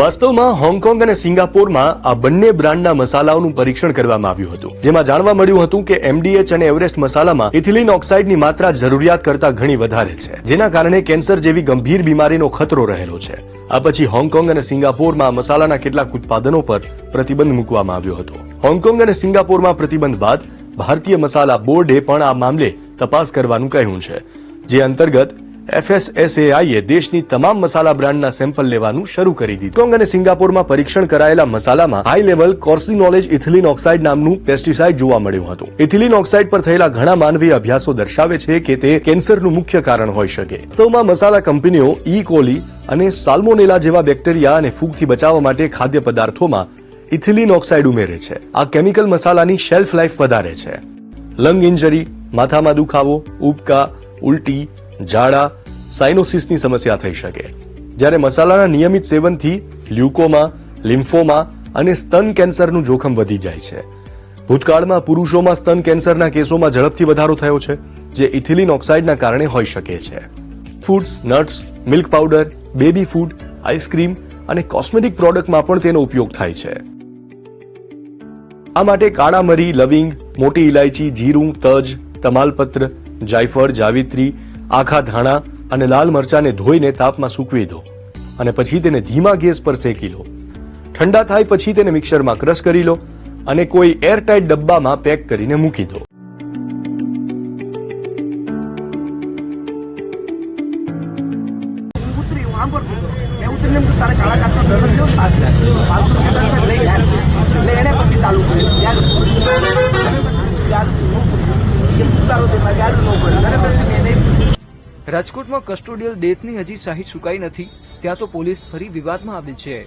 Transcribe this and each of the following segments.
વાસ્તવમાં હોંગકોંગ અને સિંગાપોરમાં આ બંને બ્રાન્ડના મસાલાઓનું પરીક્ષણ કરવામાં આવ્યું હતું, જેમાં જાણવા મળ્યું હતું કે એમડીએચ અને એવરેસ્ટ મસાલામાં ઇથિલિન ઓક્સાઇડની માત્રા જરૂરિયાત કરતા ઘણી વધારે છે, જેના કારણે કેન્સર જેવી ગંભીર બીમારીનો ખતરો રહેલો છે. આ પછી હોંગકોંગ અને સિંગાપોરમાં મસાલાના કેટલાક ઉત્પાદનો પર પ્રતિબંધ મૂકવામાં આવ્યો હતો. હોંગકોંગ અને સિંગાપોરમાં પ્રતિબંધ બાદ ભારતીય મસાલા બોર્ડે પણ આ મામલે તપાસ કરવાનું કહ્યું છે, જે અંતર્ગત એફએસએસએઆઈએ દેશની તમામ મસાલા બ્રાન્ડના સેમ્પલ લેવાનું શરૂ કરી દીધું. હોંગકોંગ અને સિંગાપોરમાં પરીક્ષણ કરાયેલા મસાલામાં હાઈ લેવલ કોર્સિનોલેજ ઇથિલિન ઓક્સાઇડ નામનું પેસ્ટિસાઇડ જોવા મળ્યું હતું. ઇથિલિન ઓક્સાઇડ પર થયેલા ઘણા માનવીય અભ્યાસો દર્શાવે છે કે તે કેન્સરનું મુખ્ય કારણ હોઈ શકે. વાસ્તવમાં મસાલા કંપનીઓ ઈ કોલી અને સાલ્મોનેલા જેવા બેક્ટેરિયા અને ફૂગથી બચાવવા માટે ખાદ્ય પદાર્થોમાં ઇથિલિન ઓક્સાઇડ ઉમેરે છે. આ કેમિકલ મસાલાની શેલ્ફ લાઈફ વધારે છે. લંગ ઇન્જરી માથામાં દુખાવો, ઉબકા, ઉલટી, ઝાડા સાઇનોસિસની સમસ્યા થઈ શકે. જ્યારે મસાલાના નિયમિત સેવનથી લ્યુકોમા, લિમ્ફોમા અને સ્તન કેન્સરનું જોખમ વધી જાય છે. ભૂતકાળમાં પુરુષોમાં સ્તન કેન્સરના કેસોમાં ઝડપથી વધારો થયો છે, જે ઇથિલિન ઓક્સાઇડના કારણે હોઈ શકે છે. Foods, nuts, milk powder, baby food, ice cream અને કોસ્મેટિક પ્રોડક્ટમાં પણ તેનો ઉપયોગ થાય છે. આ માટે કાળા મરી લવિંગ, મોટી ઇલાયચી જીરું, તજ, તમાલપત્ર, જાયફળ, જાવિત્રી, આખા ધાણા અને લાલ મરચાને ધોઈને તાપમાં સૂકવી દો અને પછી તેને ધીમા ગેસ પર શેકી લો. ઠંડા થાય પછી તેને મિક્સરમાં ક્રશ કરી લો અને કોઈ એરટાઇટ ડબ્બામાં પેક કરીને મૂકી દો. ચાલુ કર્યું. રાજકોટમાં કસ્ટોડિયલ ડેથની હજી શાહી સુકાઈ નથી, ત્યાં તો પોલીસ ફરી વિવાદમાં આવી છે.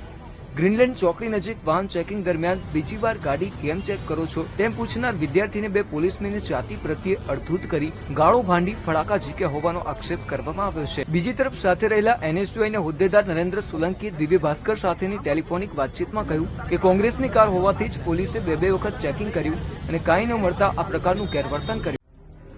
ગ્રીનલેન્ડ ચોકડી નજીક વાહન ચેકિંગ દરમિયાન બીજી વાર ગાડી કેમ ચેક કરો છો તેમ પૂછનાર વિદ્યાર્થીને બે પોલીસમેને જાતિ પ્રત્યે અડધૂત કરી ગાળો ભાંડી ફડાકા ઝીક્યા હોવાનો આક્ષેપ કરવામાં આવ્યો છે. બીજી તરફ સાથે રહેલા એનએસયુઆઈના હોદ્દેદાર નરેન્દ્ર સોલંકી દિવ્ય ભાસ્કર સાથેની ટેલિફોનિક વાતચીતમાં કહ્યું કે કોંગ્રેસની કાર હોવાથી જ પોલીસે બે બે વખત ચેકિંગ કર્યું અને કાંઈ ન મળતા આ પ્રકારનું ગેરવર્તન કર્યું.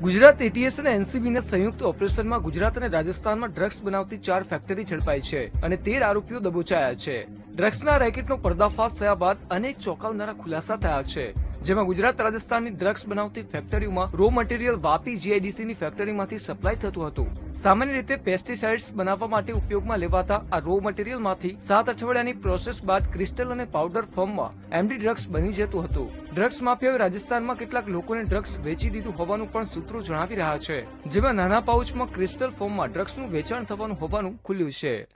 ગુજરાત એટીએસ અને એનસીબીના સંયુક્ત ઓપરેશનમાં ગુજરાત અને રાજસ્થાનમાં ડ્રગ્સ બનાવતી ચાર ફેક્ટરી ઝડપાઈ છે અને તેર આરોપીઓ દબોચાયા છે. ડ્રગ્સના રેકેટનો પર્દાફાશ થયા બાદ અનેક ચોંકાવનારા ખુલાસા થયા છે. જેમાં ગુજરાત, રાજસ્થાનની ડ્રગ્સ બનાવતી ફેક્ટરીઓમાં રો મટીરિયલ વાપી જીઆઈડીસીની ફેક્ટરીમાંથી સપ્લાય થતું હતું. સામાન્ય રીતે પેસ્ટિસાઇડ્સ બનાવવા માટે ઉપયોગમાં લેવાતા આ રો મટીરિયલમાંથી સાત અઠવાડિયાની પ્રોસેસ બાદ ક્રિસ્ટલ અને પાવડર ફોર્મમાં એમડી ડ્રગ્સ બની જતું હતું. ડ્રગ્સ માફિયાએ રાજસ્થાનમાં કેટલાક લોકોને ડ્રગ્સ વેચી દીધું હોવાનું પણ સૂત્રો જણાવી રહ્યા છે. જેમાં નાના પાઉચમાં ક્રિસ્ટલ ફોર્મમાં ડ્રગ્સનું વેચાણ થવાનું હોવાનું ખુલ્યું છે.